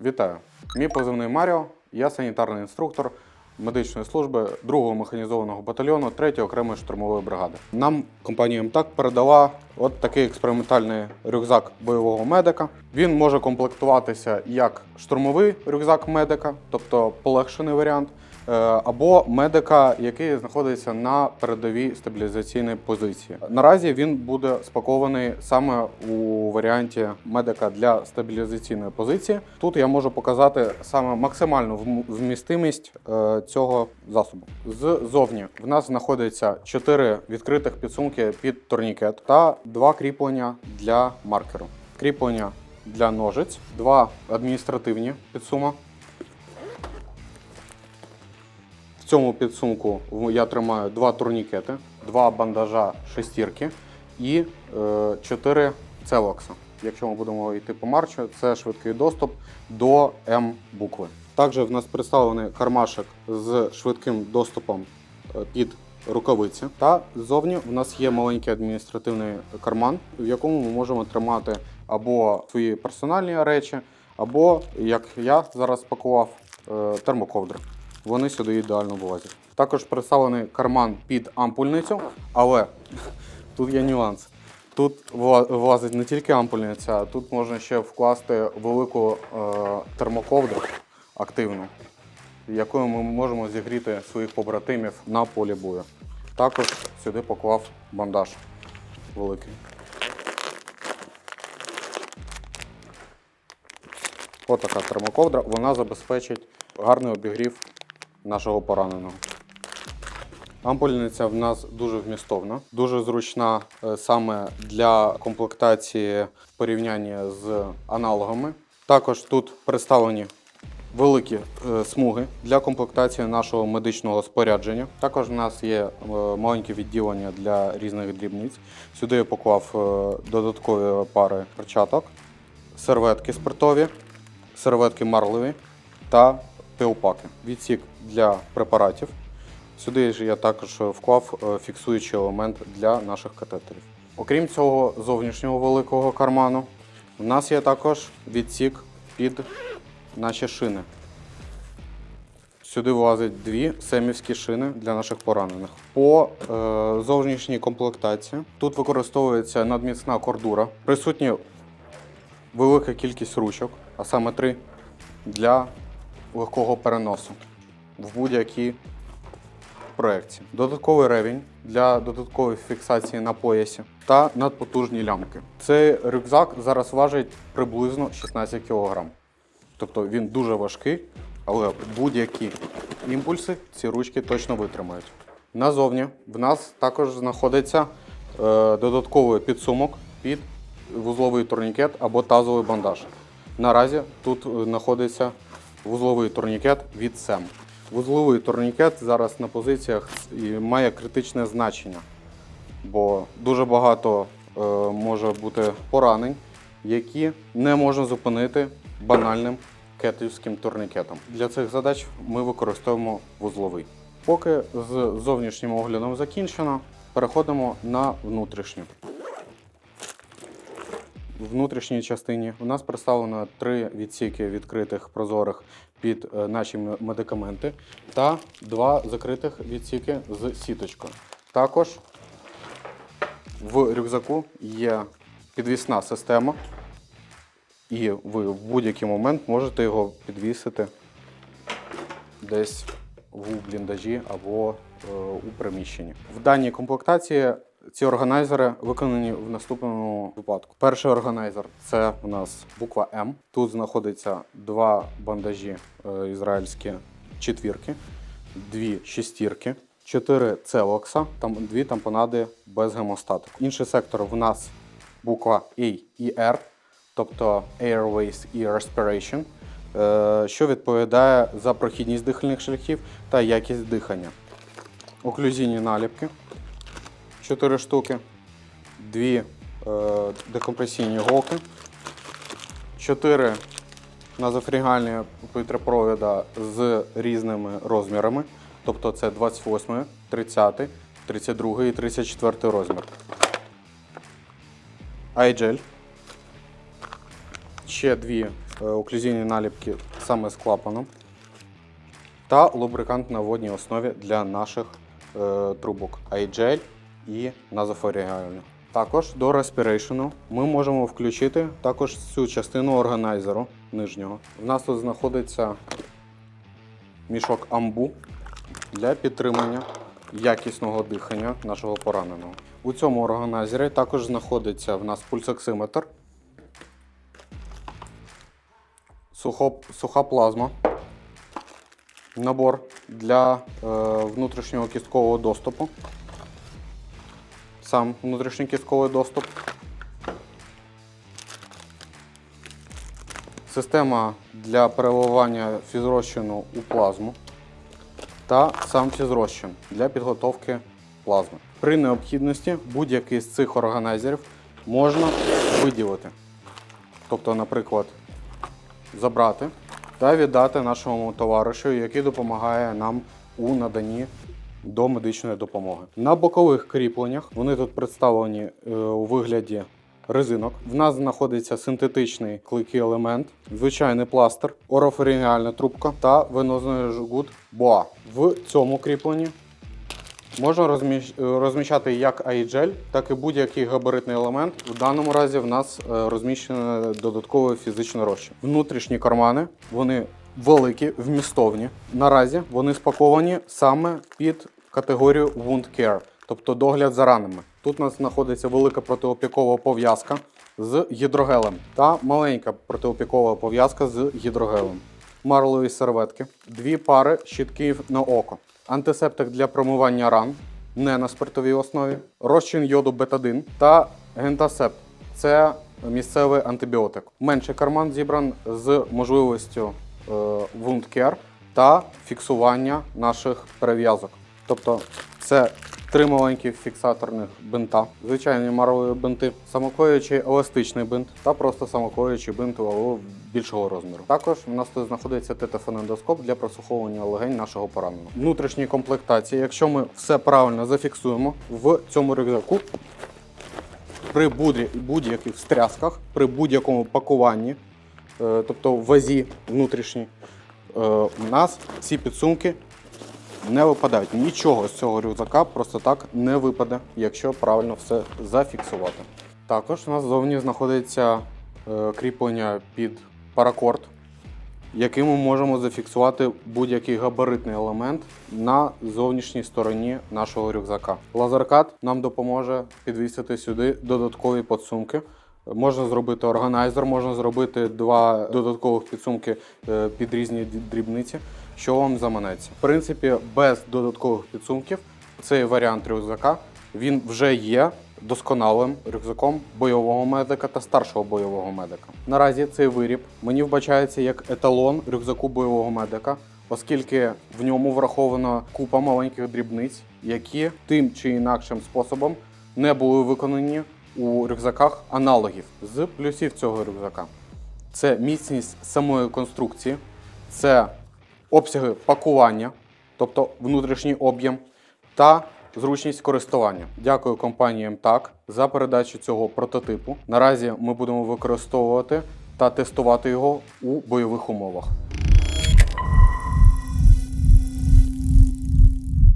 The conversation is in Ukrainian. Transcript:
Вітаю! Мій позивний Маріо. Я санітарний інструктор медичної служби 2-го механізованого батальйону 3-ї окремої штурмової бригади. Нам компанія МТАК передала от такий експериментальний рюкзак бойового медика. Він може комплектуватися як штурмовий рюкзак медика, тобто полегшений варіант, е, або медика, який знаходиться на передовій стабілізаційній позиції. Наразі він буде спакований саме у варіанті медика для стабілізаційної позиції. Тут я можу показати саме максимальну вмістимість е, цього засобу. Ззовні в нас знаходиться 4 відкритих підсумки під турнікет та два кріплення для маркеру. Кріплення для ножиць, два адміністративні підсума. В цьому підсумку я тримаю два турнікети, два бандажа шестірки і е, чотири целокса. Якщо ми будемо йти по марчу, це швидкий доступ до М букви. Також в нас представлений кармашок з швидким доступом е, під рукавиці. Та ззовні в нас є маленький адміністративний карман, в якому ми можемо тримати або свої персональні речі, або, як я зараз спакував, е, термоковдри. Вони сюди ідеально влазять. Також представлений карман під ампульницю, але тут є нюанс. Тут влазить не тільки ампульниця, а тут можна ще вкласти велику е, термоковдру активну, якою ми можемо зігріти своїх побратимів на полі бою. Також сюди поклав бандаж великий. Отака термоковдра, вона забезпечить гарний обігрів нашого пораненого. Ампульниця в нас дуже вмістовна, дуже зручна е, саме для комплектації в порівнянні з аналогами. Також тут представлені великі е, смуги для комплектації нашого медичного спорядження. Також в нас є е, маленьке відділення для різних дрібниць. Сюди я поклав е, додаткові пари перчаток, серветки спиртові, серветки марливі та пилпаки. Відсік для препаратів. Сюди ж я також вклав фіксуючий елемент для наших катетерів. Окрім цього зовнішнього великого карману, у нас є також відсік під наші шини. Сюди влазить дві семівські шини для наших поранених. По е, зовнішній комплектації тут використовується надміцна кордура. Присутні велика кількість ручок, а саме три, для легкого переносу в будь-якій проекції. Додатковий ревінь для додаткової фіксації на поясі та надпотужні лямки. Цей рюкзак зараз важить приблизно 16 кг. Тобто він дуже важкий, але будь-які імпульси ці ручки точно витримають. Назовні в нас також знаходиться е, додатковий підсумок під вузловий турнікет або тазовий бандаж. Наразі тут е, знаходиться вузловий турнікет від СЕМ. Вузловий турнікет зараз на позиціях і має критичне значення, бо дуже багато е, може бути поранень, які не можна зупинити банальним кетівським турнікетом. Для цих задач ми використовуємо вузловий. Поки з зовнішнім оглядом закінчено, переходимо на внутрішню. В внутрішній частині у нас представлено три відсіки відкритих прозорих під е, наші медикаменти та два закритих відсіки з сіточкою. Також в рюкзаку є підвісна система, і ви в будь-який момент можете його підвісити десь в бліндажі або е, у приміщенні. В даній комплектації ці органайзери виконані в наступному випадку. Перший органайзер це у нас буква М. Тут знаходиться два бандажі е, ізраїльські четвірки, дві шестірки, чотири целокса, там дві тампонади без гемостатику. Інший сектор в нас буква A і R, тобто Airways і Respiration, е, що відповідає за прохідність дихальних шляхів та якість дихання. Оклюзійні наліпки 4 штуки, дві е, декомпресійні голки, 4 назофрігальні повітряпровода з різними розмірами. Тобто це 28, 30, 32 і 34 розмір. Айджель ще дві е, оклюзійні наліпки саме з клапаном та лубрикант на водній основі для наших е, трубок iGel і назофоріальну. Також до респірейшену ми можемо включити також цю частину органайзеру нижнього. У нас тут знаходиться мішок амбу для підтримання якісного дихання нашого пораненого. У цьому органайзері також знаходиться в нас пульсоксиметр, сухо, суха плазма, набор для е, внутрішнього кісткового доступу, сам внутрішній кістковий доступ, система для переливання фізрозчину у плазму та сам фізрозчин для підготовки плазми. При необхідності будь-який з цих органайзерів можна виділити. Тобто, наприклад, забрати та віддати нашому товаришу, який допомагає нам у наданні до медичної допомоги. На бокових кріпленнях вони тут представлені е, у вигляді резинок. В нас знаходиться синтетичний клейкий елемент, звичайний пластир, ороферінгіальна трубка та венозний жгут боа. В цьому кріпленні Можна розміщати як iGel, так і будь-який габаритний елемент. В даному разі в нас е, розміщено додатковий фізичний розчин. Внутрішні кармани вони великі, вмістовні. Наразі вони спаковані саме під категорію Wound Care, тобто догляд за ранами. Тут у нас знаходиться велика протиопікова пов'язка з гідрогелем та маленька протиопікова пов'язка з гідрогелем марлові серветки, дві пари щитків на око, антисептик для промивання ран, не на спиртовій основі, розчин йоду бетадин та гентасепт. Це місцевий антибіотик. Менший карман зібран з можливістю вундкер та фіксування наших перев'язок. Тобто це три маленькі фіксаторних бинта, звичайні марлові бинти, самоклеючий еластичний бинт та просто самоклеючий бинт але більшого розміру. Також у нас тут знаходиться тетафонендоскоп для прослуховування легень нашого пораненого. Внутрішні комплектації, якщо ми все правильно зафіксуємо в цьому рюкзаку, при будь- будь-яких встрясках, при будь-якому пакуванні, е, тобто вазі внутрішній, е, у нас ці підсумки не випадають. Нічого з цього рюкзака просто так не випаде, якщо правильно все зафіксувати. Також у нас ззовні знаходиться е, кріплення під паракорд, яким ми можемо зафіксувати будь-який габаритний елемент на зовнішній стороні нашого рюкзака. Лазеркат нам допоможе підвісити сюди додаткові підсумки. Можна зробити органайзер, можна зробити два додаткових підсумки е, під різні дрібниці, що вам заманеться. В принципі, без додаткових підсумків цей варіант рюкзака він вже є досконалим рюкзаком бойового медика та старшого бойового медика. Наразі цей виріб мені вбачається як еталон рюкзаку бойового медика, оскільки в ньому врахована купа маленьких дрібниць, які тим чи інакшим способом не були виконані у рюкзаках аналогів з плюсів цього рюкзака. Це міцність самої конструкції, це обсяги пакування, тобто внутрішній об'єм, та зручність користування. Дякую компанії МТАК за передачу цього прототипу. Наразі ми будемо використовувати та тестувати його у бойових умовах.